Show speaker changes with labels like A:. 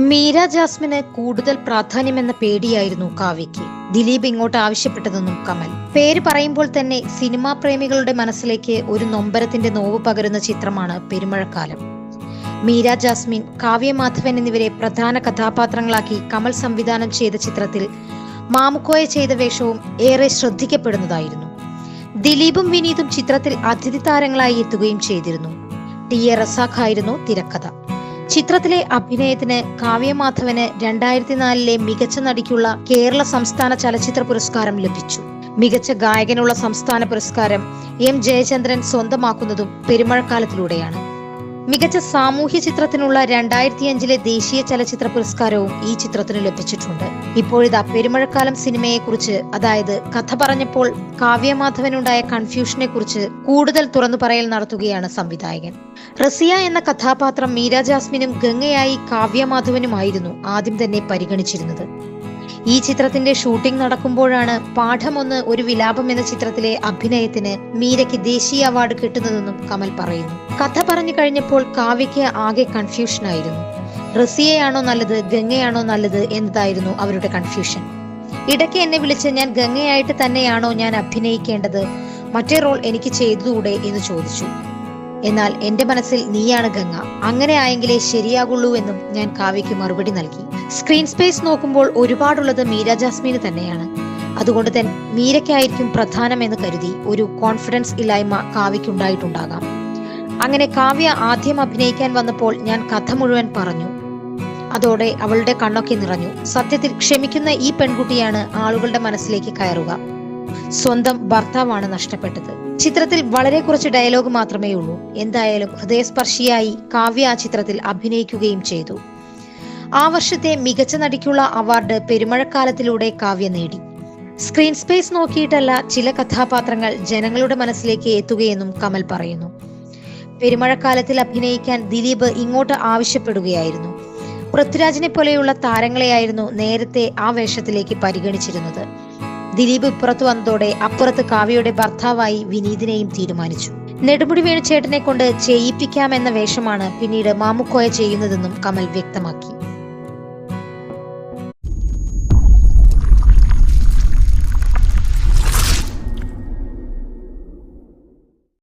A: മീര ജാസ്മിന് കൂടുതൽ പ്രാധാന്യമെന്ന പേടിയായിരുന്നു കാവ്യയ്ക്ക്. ദിലീപ് ഇങ്ങോട്ട് ആവശ്യപ്പെട്ടതെന്നും കമൽ. പേര് പറയുമ്പോൾ തന്നെ സിനിമാ പ്രേമികളുടെ മനസ്സിലേക്ക് ഒരു നൊമ്പരത്തിന്റെ നോവ് പകരുന്ന ചിത്രമാണ് പെരുമഴക്കാലം. മീര ജാസ്മിൻ കാവ്യ മാധവൻ എന്നിവരെ പ്രധാന കഥാപാത്രങ്ങളാക്കി കമൽ സംവിധാനം ചെയ്ത ചിത്രത്തിൽ മാമുക്കോയ ചെയ്ത വേഷവും ഏറെ ശ്രദ്ധിക്കപ്പെടുന്നതായിരുന്നു. ദിലീപും വിനീതും ചിത്രത്തിൽ അതിഥി താരങ്ങളായി എത്തുകയും ചെയ്തിരുന്നു. ടി എ റസാഖായിരുന്നു തിരക്കഥ. ചിത്രത്തിലെ അഭിനയത്തിന് കാവ്യമാധവന് രണ്ടായിരത്തി നാലിലെ മികച്ച നടിക്കുള്ള കേരള സംസ്ഥാന ചലച്ചിത്ര പുരസ്കാരം ലഭിച്ചു. മികച്ച ഗായകനുള്ള സംസ്ഥാന പുരസ്കാരം എം ജയചന്ദ്രൻ സ്വന്തമാക്കുന്നതും പെരുമഴക്കാലത്തിലൂടെയാണ്. മികച്ച സാമൂഹ്യ ചിത്രത്തിനുള്ള രണ്ടായിരത്തി അഞ്ചിലെ ദേശീയ ചലച്ചിത്ര പുരസ്കാരവും ഈ ചിത്രത്തിന് ലഭിച്ചിട്ടുണ്ട്. ഇപ്പോഴിതാ പെരുമഴക്കാലം സിനിമയെക്കുറിച്ച് അതായത് കഥ പറഞ്ഞപ്പോൾ കാവ്യമാധവനുണ്ടായ കൺഫ്യൂഷനെ കുറിച്ച് കൂടുതൽ തുറന്നു പറയൽ നടത്തുകയാണ് സംവിധായകൻ. റസിയ എന്ന കഥാപാത്രം മീര ജാസ്മിനും ഗംഗയായി കാവ്യമാധവനുമായിരുന്നു ആദ്യം തന്നെ പരിഗണിച്ചിരുന്നത്. ഈ ചിത്രത്തിന്റെ ഷൂട്ടിംഗ് നടക്കുമ്പോഴാണ് പാഠമൊന്ന് ഒരു വിലാപം എന്ന ചിത്രത്തിലെ അഭിനയത്തിന് മീരയ്ക്ക് ദേശീയ അവാർഡ് കിട്ടുന്നതെന്നും കമൽ പറയുന്നു. കഥ പറഞ്ഞു കഴിഞ്ഞപ്പോൾ കാവ്യയ്ക്ക് ആകെ കൺഫ്യൂഷനായിരുന്നു റസിയയാണോ നല്ലത് ഗംഗയാണോ നല്ലത് എന്നതായിരുന്നു അവരുടെ കൺഫ്യൂഷൻ ഇടയ്ക്ക് എന്നെ വിളിച്ച് ഞാൻ ഗംഗയായിട്ട് തന്നെയാണോ ഞാൻ അഭിനയിക്കേണ്ടത്? മറ്റേ റോൾ എനിക്ക് ചെയ്തുകൂടെ എന്ന് ചോദിച്ചു. എന്നാൽ എന്റെ മനസ്സിൽ നീയാണ് ഗംഗ. അങ്ങനെ ആയെങ്കിലേ ശരിയാകുള്ളൂ എന്നും ഞാൻ കാവ്യയ്ക്ക് മറുപടി നൽകി. സ്ക്രീൻ സ്പേസ് നോക്കുമ്പോൾ ഒരുപാടുള്ളത് മീര ജാസ്മിന് തന്നെയാണ്. അതുകൊണ്ട് തന്നെ മീരയ്ക്കായിരിക്കും പ്രധാനമെന്ന് കരുതി ഒരു കോൺഫിഡൻസ് ഇല്ലായ്മ കാവ്യയ്ക്കുണ്ടായിട്ടുണ്ടാകാം. അങ്ങനെ കാവ്യ ആദ്യം അഭിനയിക്കാൻ വന്നപ്പോൾ ഞാൻ കഥ മുഴുവൻ പറഞ്ഞു. അതോടെ അവളുടെ കണ്ണൊക്കെ നിറഞ്ഞു. സത്യത്തിൽ ക്ഷമിക്കുന്ന ഈ പെൺകുട്ടിയാണ് ആളുകളുടെ മനസ്സിലേക്ക് കയറുക. സ്വന്തം ഭർത്താവാണ് നഷ്ടപ്പെട്ടത്. ചിത്രത്തിൽ വളരെ കുറച്ച് ഡയലോഗ് മാത്രമേ ഉള്ളൂ. എന്തായാലും ഹൃദയസ്പർശിയായി കാവ്യ ആ ചിത്രത്തിൽ അഭിനയിക്കുകയും ചെയ്തു. ആ വർഷത്തെ മികച്ച നടിക്കുള്ള അവാർഡ് പെരുമഴക്കാലത്തിലൂടെ കാവ്യ നേടി. സ്ക്രീൻ സ്പേസ് നോക്കിയിട്ടല്ല ചില കഥാപാത്രങ്ങൾ ജനങ്ങളുടെ മനസ്സിലേക്ക് എത്തുകയെന്നും കമൽ പറയുന്നു. പെരുമഴക്കാലത്തിൽ അഭിനയിക്കാൻ ദിലീപ് ഇങ്ങോട്ട് ആവശ്യപ്പെടുകയായിരുന്നു. പൃഥ്വിരാജിനെ പോലെയുള്ള താരങ്ങളെയായിരുന്നു നേരത്തെ ആ വേഷത്തിലേക്ക് പരിഗണിച്ചിരുന്നത്. ദിലീപ് ഇപ്പുറത്ത് വന്നതോടെ അപ്പുറത്ത് കാവ്യയുടെ ഭർത്താവായി വിനീതിനെയും തീരുമാനിച്ചു. നെടുമുടി വേണുചേട്ടനെ കൊണ്ട് ചെയ്യിപ്പിക്കാമെന്ന വേഷമാണ് പിന്നീട് മാമുക്കോയ ചെയ്യുന്നതെന്നും കമൽ വ്യക്തമാക്കി.